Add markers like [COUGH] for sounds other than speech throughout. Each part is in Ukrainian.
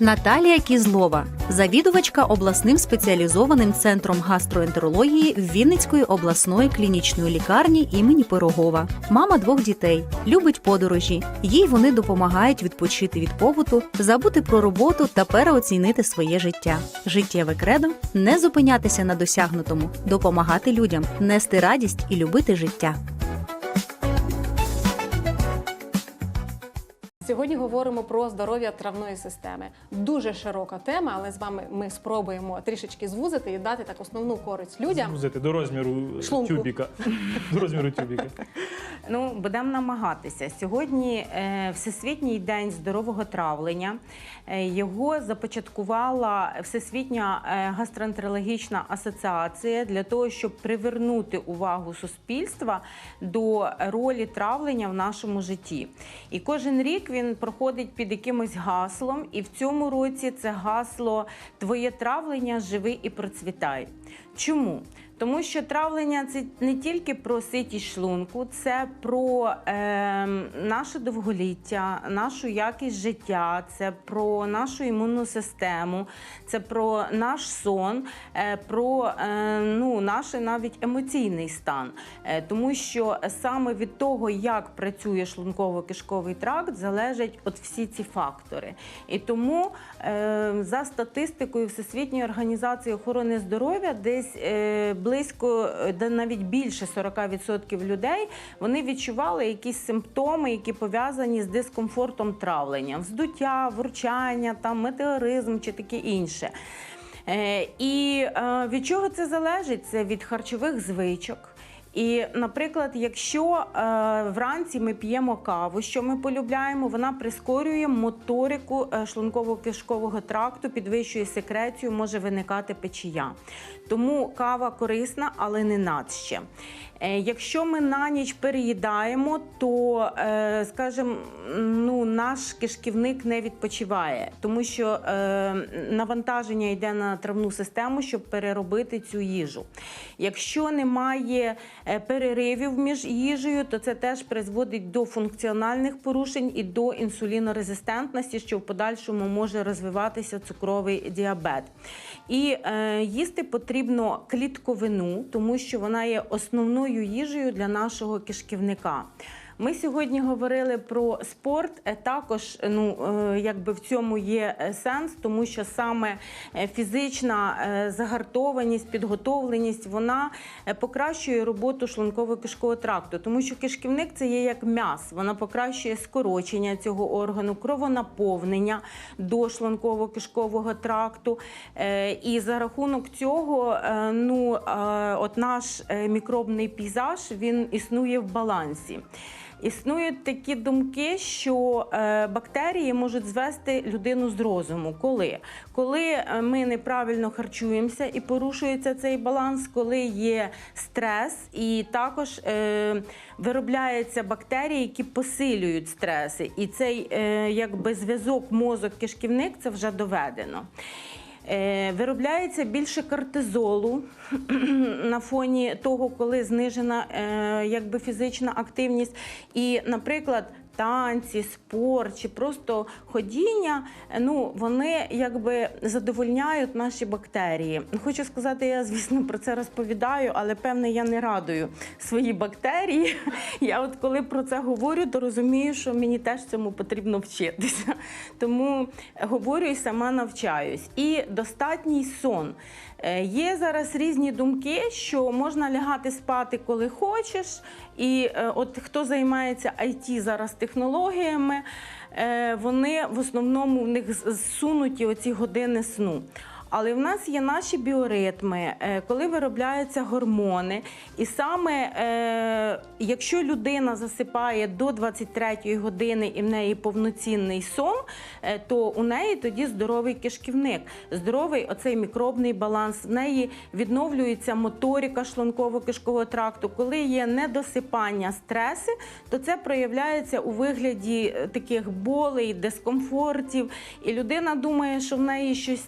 Наталія Кізлова, завідувачка обласним спеціалізованим центром гастроентерології Вінницької обласної клінічної лікарні імені Пирогова. Мама двох дітей, любить подорожі. Їй вони допомагають відпочити від побуту, забути про роботу та переоцінити своє життя. Життєве кредо не зупинятися на досягнутому, допомагати людям, нести радість і любити життя. Сьогодні говоримо про здоров'я травної системи. Дуже широка тема, але з вами ми спробуємо трішечки звузити і дати так основну користь людям. Звузити до розміру Шлунку. тюбіка. [LAUGHS] До розміру тюбіка. Ну, будемо намагатися. Сьогодні е, Всесвітній день здорового травлення. Е, його започаткувала Всесвітня е, гастроентерологічна асоціація для того, щоб привернути увагу суспільства до ролі травлення в нашому житті. І кожен рік він проходить під якимось гаслом, і в цьому році це гасло Твоє травлення живи і процвітай. Чому? Тому що травлення це не тільки про ситість шлунку, це про е, наше довголіття, нашу якість життя, це про нашу імунну систему, це про наш сон, е, про е, ну, наш навіть емоційний стан. Е, тому що саме від того, як працює шлунково-кишковий тракт, залежать от всі ці фактори. І тому е, за статистикою Всесвітньої організації охорони здоров'я, десь е, близько е, навіть більше 40% людей вони відчували якісь симптоми, які пов'язані з дискомфортом травлення, вздуття, вурчання, там метеоризм чи таке інше. Е, І е, від чого це залежить? Це від харчових звичок. І, наприклад, якщо е, вранці ми п'ємо каву, що ми полюбляємо, вона прискорює моторику е, шлунково-кишкового тракту, підвищує секрецію, може виникати печія. Тому кава корисна, але не надще. Е, Якщо ми на ніч переїдаємо, то, е, скажімо, ну, наш кишківник не відпочиває, тому що е, навантаження йде на травну систему, щоб переробити цю їжу. Якщо немає переривів між їжею, то це теж призводить до функціональних порушень і до інсулінорезистентності, що в подальшому може розвиватися цукровий діабет. І їсти потрібно клітковину, тому що вона є основною їжею для нашого кишківника. Ми сьогодні говорили про спорт. Е, Також ну е, якби в цьому є е, сенс, тому що саме фізична загартованість, підготовленість вона покращує роботу шлунково-кишкового тракту, тому що кишківник це є як м'яс, вона покращує скорочення цього органу, кровонаповнення до шлунково-кишкового тракту. І за рахунок цього, ну от наш мікробний пейзаж він існує в балансі. Існують такі думки, що е, бактерії можуть звести людину з розуму. Коли? Коли е, ми неправильно харчуємося і порушується цей баланс, коли є стрес, і також е, виробляються бактерії, які посилюють стреси. І цей якби зв'язок мозок-кишківник це вже доведено. Е, Виробляється більше кортизолу [CLEARS THROAT] на фоні того, коли знижена е, якби фізична активність. І, наприклад, танці, спорт чи просто ходіння, е, ну вони якби задовольняють наші бактерії. Хочу сказати, я звісно про це розповідаю, але певне я не радую свої бактерії. Я от коли про це говорю, то розумію, що мені теж цьому потрібно вчитися. Тому говорю і сама навчаюсь. І достатній сон. Е, Є зараз різні думки, що можна лягати спати, коли хочеш. І е, от хто займається IT зараз технологіями, е, вони в основному в них зсунуті оці години сну. Але в нас є наші біоритми, е, коли виробляються гормони. І саме е, якщо людина засипає до 23 години і в неї повноцінний сон, е, то у неї тоді здоровий кишківник, здоровий оцей мікробний баланс. В неї відновлюється моторика шлунково-кишкового тракту. Коли є недосипання стреси, то це проявляється у вигляді таких болей, дискомфортів. І людина думає, що в неї щось з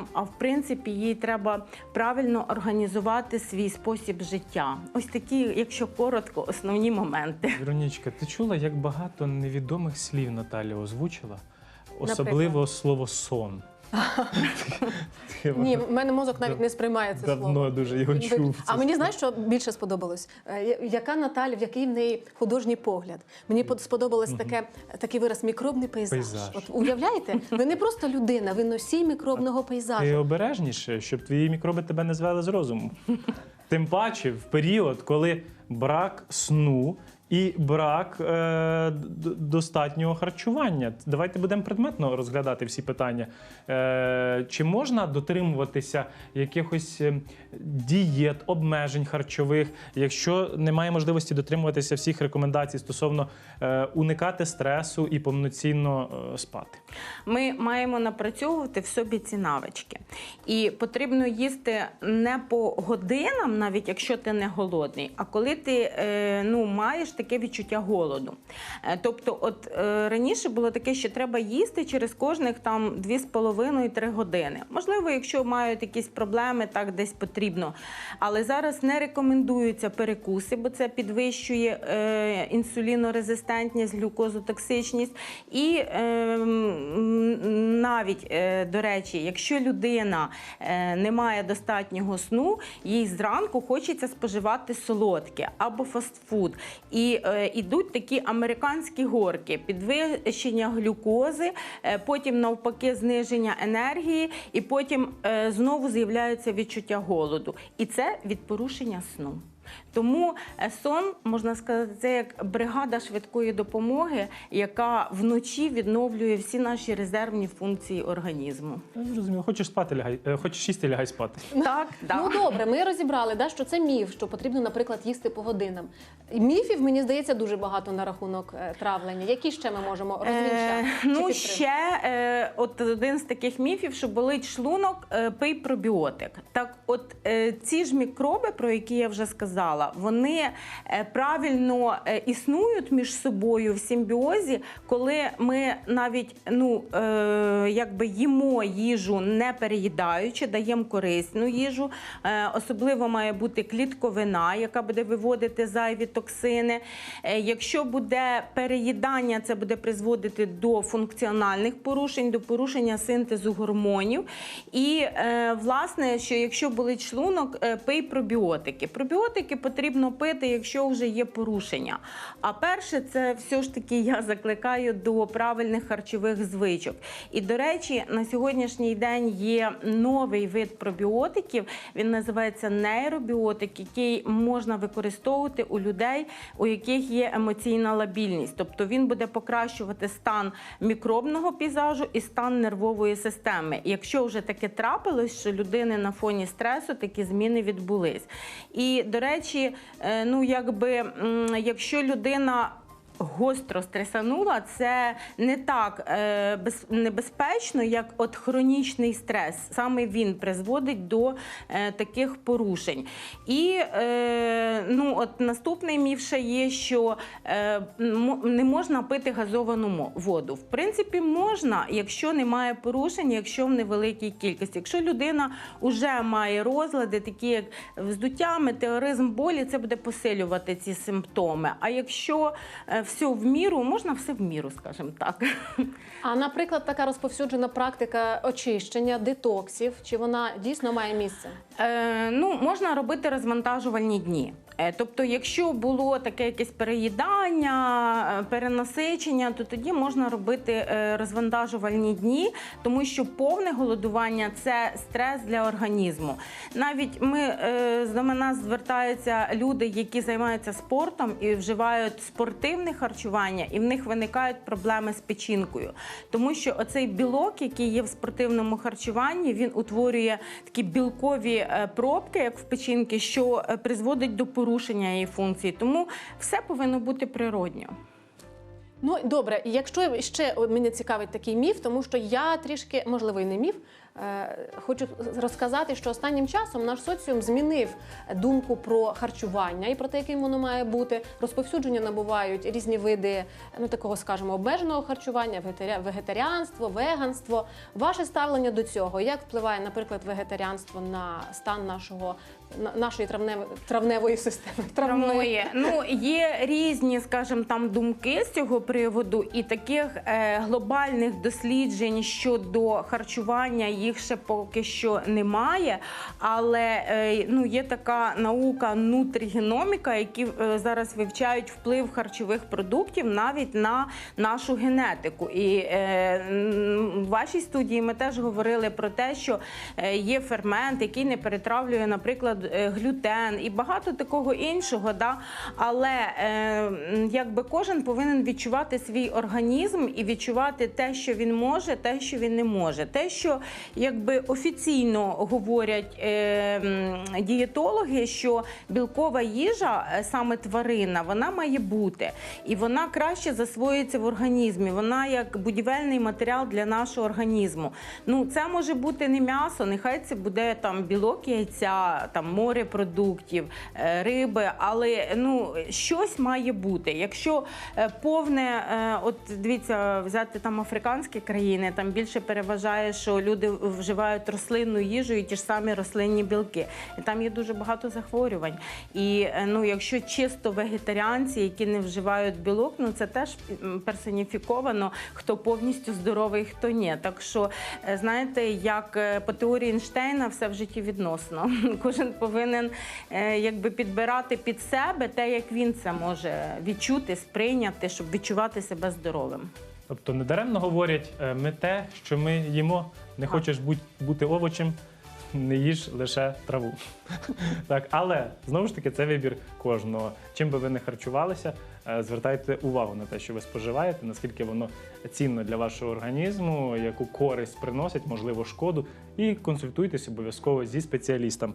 травленням, а в принципі їй треба правильно організувати свій спосіб життя. Ось такі, якщо коротко, основні моменти. Веронічка, ти чула, як багато невідомих слів Наталя озвучила? Особливо слово сон. Ні, в мене мозок навіть не сприймає це Давно слово. дуже його чув. А мені знаєш, що більше сподобалось? Е, Яка Наталя, в який в неї художній погляд? Мені сподобалось таке, такий вираз мікробний пейзаж. От уявляєте, ви не просто людина, ви носій мікробного Ти пейзажу. обережніше, щоб твої мікроби тебе не звели з розуму. Тим паче в період, коли брак сну і брак е, достатнього харчування. Давайте будемо предметно розглядати всі питання. Е, чи можна дотримуватися якихось е, дієт, обмежень харчових, якщо немає можливості дотримуватися всіх рекомендацій стосовно е, уникати стресу і повноцінно е, спати? Ми маємо напрацьовувати в собі ці навички. І потрібно їсти не по годинам, навіть якщо ти не голодний, а коли ти е, ну, маєш таке відчуття голоду. Е, тобто, от е, раніше було таке, що треба їсти через кожних там 2,5-3 години. Можливо, якщо мають якісь проблеми, так десь потрібно. Але зараз не рекомендуються перекуси, бо це підвищує е, інсулінорезистентність, глюкозотоксичність. І е, навіть, е, до речі, якщо людина е, не має достатнього сну, їй зранку хочеться споживати солодке або фастфуд. І е, ідуть такі американські горки, підвищення глюкози, е, потім навпаки зниження енергії, і потім е, знову з'являється відчуття голоду. І це від порушення сну. Тому е, сон, можна сказати, це як бригада швидкої допомоги, яка вночі відновлює всі наші резервні функції організму. Я зрозумів, хочеш спати, лягай, е, хочеш їсти, лягай спати. Так, так. [LAUGHS] Ну добре, ми розібрали, да, що це міф, що потрібно, наприклад, їсти по годинам. Міфів, мені здається, дуже багато на рахунок е, травлення. Які ще ми можемо розвінчати? Е, ну, підтримати? ще е, от один з таких міфів, що болить шлунок, е, пий пробіотик. Так, от е, ці ж мікроби, про які я вже сказала, вони е, правильно е, існують між собою в симбіозі, коли ми навіть ну, е, якби їмо їжу не переїдаючи, даємо корисну їжу. Особливо має бути клітковина, яка буде виводити зайві токсини. Якщо буде переїдання, це буде призводити до функціональних порушень, до порушення синтезу гормонів. І власне, що якщо болить шлунок, пий пробіотики. Пробіотики потрібно пити, якщо вже є порушення. А перше, це все ж таки я закликаю до правильних харчових звичок. І до речі, на сьогоднішній день є новий вид пробіотиків. Він називається нейробіотик, який можна використовувати у людей, у яких є емоційна лабільність. Тобто він буде покращувати стан мікробного пейзажу і стан нервової системи. Якщо вже таке трапилось, що людини на фоні стресу такі зміни відбулись. І до речі, е, ну якби якщо людина гостро стресанула, це не так е, без, небезпечно, як от хронічний стрес. Саме він призводить до е, таких порушень. І е, ну, от наступний міф ще є, що е, не можна пити газовану воду. В принципі, можна, якщо немає порушень, якщо в невеликій кількості. Якщо людина вже має розлади, такі як вздуття, метеоризм, болі, це буде посилювати ці симптоми. А якщо е, все в міру, можна все в міру, скажімо так. А наприклад, така розповсюджена практика очищення, детоксів, чи вона дійсно має місце? Е, ну, можна робити розвантажувальні дні. Е, Тобто, якщо було таке якесь переїдання, е, перенасичення, то тоді можна робити е, розвантажувальні дні, тому що повне голодування це стрес для організму. Навіть ми до мене звертаються люди, які займаються спортом і вживають спортивне харчування, і в них виникають проблеми з печінкою, тому що оцей білок, який є в спортивному харчуванні, він утворює такі білкові пробки, як в печінки, що призводить до порушення її функції. Тому все повинно бути природньо. Ну добре, якщо ще мене цікавить такий міф, тому що я трішки, можливо, і не міф. Е, Хочу розказати, що останнім часом наш соціум змінив думку про харчування і про те, яким воно має бути. Розповсюдження набувають різні види, ну такого, скажімо, обмеженого харчування, вегетаріанство, веганство. Ваше ставлення до цього, як впливає, наприклад, вегетаріанство на стан нашого нашої травневої травневої системи? [LAUGHS] Травмує. Ну є різні, скажімо, там думки з цього приводу, і таких е, глобальних досліджень щодо харчування їх ще поки що немає. Але е, ну, є така наука нутрігеноміка, які е, зараз вивчають вплив харчових продуктів навіть на нашу генетику. І е, в вашій студії ми теж говорили про те, що е, є фермент, який не перетравлює, наприклад, глютен і багато такого іншого. Да? Але е, якби кожен повинен відчувати свій організм і відчувати те, що він може, те, що він не може. Те, що якби офіційно говорять е, дієтологи, що білкова їжа, е, саме тварина, вона має бути. І вона краще засвоюється в організмі. Вона як будівельний матеріал для нашого організму. Ну, це може бути не м'ясо, нехай це буде там білок яйця, там морепродуктів, е, риби, але ну щось має бути. Якщо е, повне, от дивіться, взяти там африканські країни, там більше переважає, що люди вживають рослинну їжу і ті ж самі рослинні білки. І там є дуже багато захворювань. І е, ну, якщо чисто вегетаріанці, які не вживають білок, ну це теж персоніфіковано, хто повністю здоровий, хто ні. Так що, е, знаєте, як е, по теорії Ейнштейна, все в житті відносно. [LAUGHS] Кожен повинен якби підбирати під себе те, як він це може відчути, сприйняти, щоб відчувати себе здоровим. Тобто недаремно говорять, е, ми те, що ми їмо, не хочеш бути овочем, не їж лише траву. [LAUGHS] так, але знову ж таки, це вибір кожного. Чим би ви не харчувалися, е, звертайте увагу на те, що ви споживаєте, наскільки воно цінно для вашого організму, яку користь приносить, можливо, шкоду, і консультуйтесь обов'язково зі спеціалістом.